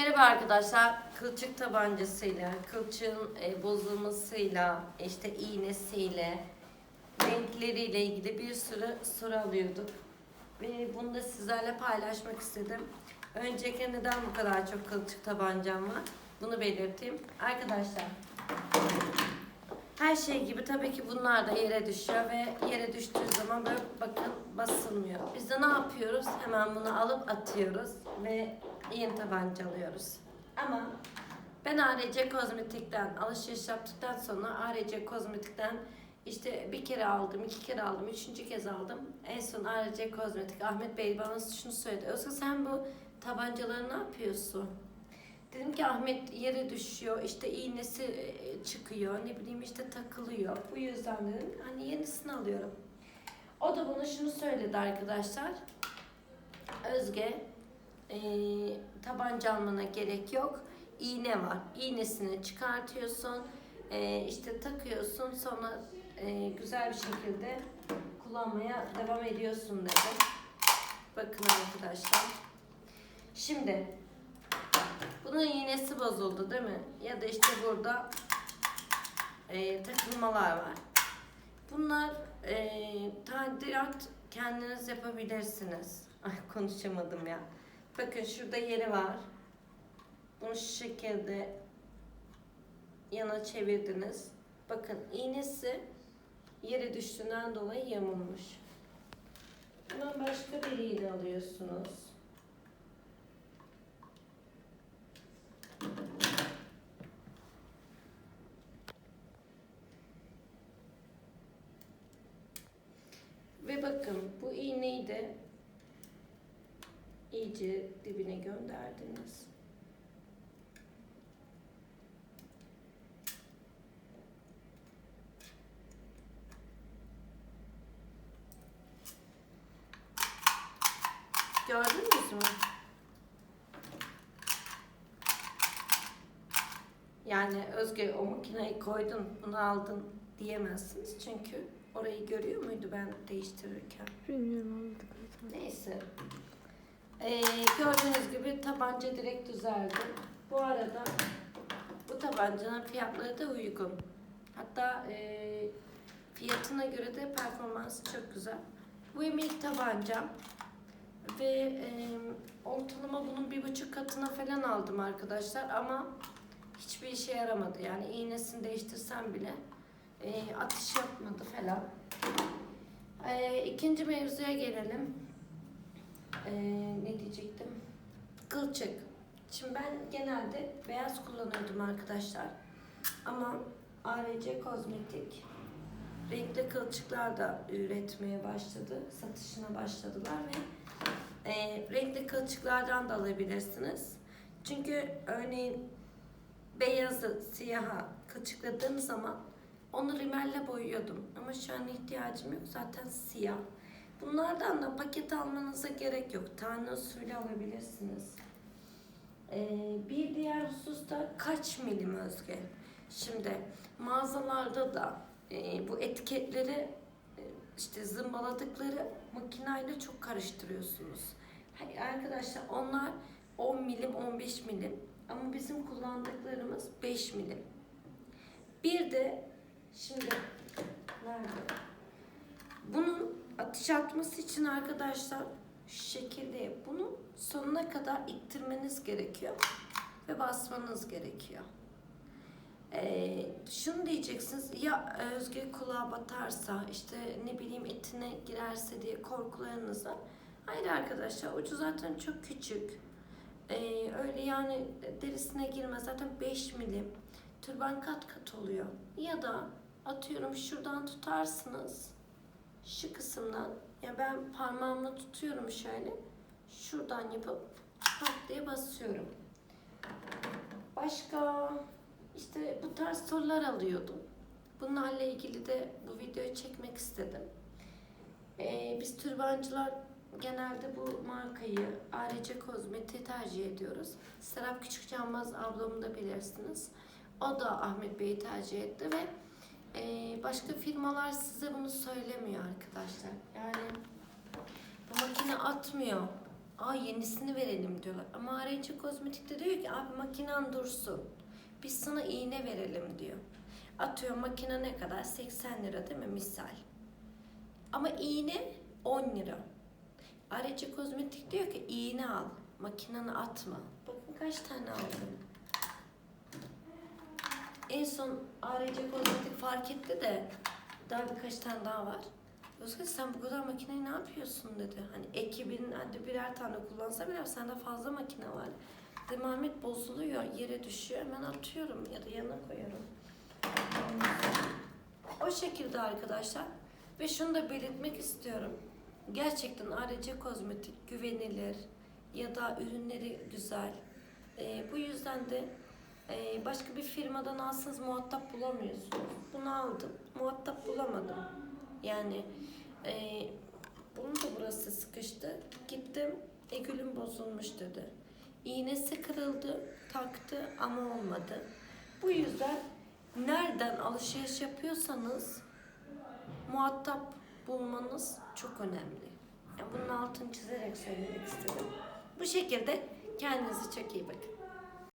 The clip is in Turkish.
Merhaba arkadaşlar. Kılçık tabancasıyla, kılçığın e, bozulmasıyla, işte iğnesiyle, renkleriyle ilgili bir sürü soru alıyorduk. Ve bunu da sizlerle paylaşmak istedim. Öncelikle neden bu kadar çok kılçık tabancam var? Bunu belirteyim. Arkadaşlar, her şey gibi tabii ki bunlar da yere düşüyor ve yere düştüğü zaman böyle bakın basılmıyor. Biz de ne yapıyoruz? Hemen bunu alıp atıyoruz ve yeni tabanca alıyoruz. Ama ben ARC Kozmetik'ten alışveriş yaptıktan sonra ARC Kozmetik'ten işte bir kere aldım, iki kere aldım, üçüncü kez aldım. En son ARC Kozmetik Ahmet Bey bana şunu söyledi. Özgür sen bu tabancaları ne yapıyorsun? Ki Ahmet yere düşüyor, işte iğnesi e, çıkıyor, ne bileyim işte takılıyor. Bu yüzden dedim hani yenisini alıyorum. O da bana şunu söyledi arkadaşlar. Özge, e, tabanca almana gerek yok. İğne var. İğnesini çıkartıyorsun, e, işte takıyorsun, sonra e, güzel bir şekilde kullanmaya devam ediyorsun dedi. Bakın arkadaşlar. Şimdi bunun iğnesi bozuldu değil mi? Ya da işte burada e, takılmalar var. Bunlar e, tadilat kendiniz yapabilirsiniz. Ay konuşamadım ya. Bakın şurada yeri var. Bunu şu şekilde yana çevirdiniz. Bakın iğnesi yere düştüğünden dolayı yamulmuş. Hemen başka bir iğne alıyorsunuz. Bakın bu iğneyi de iyice dibine gönderdiniz. Gördünüz mü? Yani Özge o makineyi koydun, bunu aldın diyemezsiniz. Çünkü orayı görüyor muydu ben değiştirirken? Bilmiyorum anladık. Neyse. Ee, gördüğünüz gibi tabanca direkt düzeldi. Bu arada bu tabancanın fiyatları da uygun. Hatta e, fiyatına göre de performansı çok güzel. Bu ilk tabancam ve e, ortalama bunun bir buçuk katına falan aldım arkadaşlar ama hiçbir işe yaramadı. Yani iğnesini değiştirsem bile e, atış yapmadı falan. E, ikinci mevzuya gelelim. E, ne diyecektim? Kılçık. Şimdi ben genelde beyaz kullanıyordum arkadaşlar. Ama ARC Kozmetik renkli kılçıklar da üretmeye başladı. Satışına başladılar ve e, renkli kılçıklardan da alabilirsiniz. Çünkü örneğin beyazı siyaha kılçıkladığım zaman onu rimelle boyuyordum. Ama şu an ihtiyacım yok. Zaten siyah. Bunlardan da paket almanıza gerek yok. Tane usulü alabilirsiniz. Ee, bir diğer husus da kaç milim özge. Şimdi mağazalarda da e, bu etiketleri e, işte zımbaladıkları makinayla çok karıştırıyorsunuz. Hayır arkadaşlar onlar 10 milim 15 milim ama bizim kullandıklarımız 5 milim. Bir de şimdi nerede? Bunun atış atması için arkadaşlar şu şekilde bunu sonuna kadar ittirmeniz gerekiyor ve basmanız gerekiyor. Ee, şunu diyeceksiniz ya Özge kulağa batarsa işte ne bileyim etine girerse diye korkularınız var. Hayır arkadaşlar ucu zaten çok küçük. Ee, öyle yani derisine girmez zaten 5 milim. Türban kat kat oluyor. Ya da atıyorum şuradan tutarsınız şu kısımdan ya ben parmağımla tutuyorum şöyle şuradan yapıp pat diye basıyorum. Başka işte bu tarz sorular alıyordum. Bunlarla ilgili de bu videoyu çekmek istedim. Ee, biz türbancılar genelde bu markayı ARC Kozmetik'i tercih ediyoruz. Serap Küçükcanmaz ablamı da bilirsiniz. O da Ahmet Bey'i tercih etti ve e, başka firmalar size bunu söylemiyor arkadaşlar. Yani bu makine atmıyor. Aa yenisini verelim diyorlar. Ama arayıcı kozmetikte diyor ki abi makinen dursun. Biz sana iğne verelim diyor. Atıyor makine ne kadar? 80 lira değil mi misal? Ama iğne 10 lira. Arayıcı kozmetik diyor ki iğne al. Makineni atma. Bakın kaç tane aldım. En son arayıcı kozmetik fark etti de daha birkaç tane daha var. Özgür sen bu kadar makineyi ne yapıyorsun dedi. Hani ekibin hadi birer tane kullansa bile sende fazla makine var. Dedim Ahmet bozuluyor, yere düşüyor hemen atıyorum ya da yanına koyuyorum. O şekilde arkadaşlar. Ve şunu da belirtmek istiyorum. Gerçekten ayrıca kozmetik güvenilir ya da ürünleri güzel. Ee, bu yüzden de e, başka bir firmadan alsanız muhatap bulamıyorsunuz. Bunu aldım, muhatap bulamadım. Yani e, bunun da burası sıkıştı. Gittim, egülüm bozulmuş dedi. İğnesi kırıldı, taktı ama olmadı. Bu yüzden nereden alışveriş yapıyorsanız muhatap bulmanız çok önemli. Yani bunun altını çizerek söylemek istedim. Bu şekilde kendinize çok iyi bakın.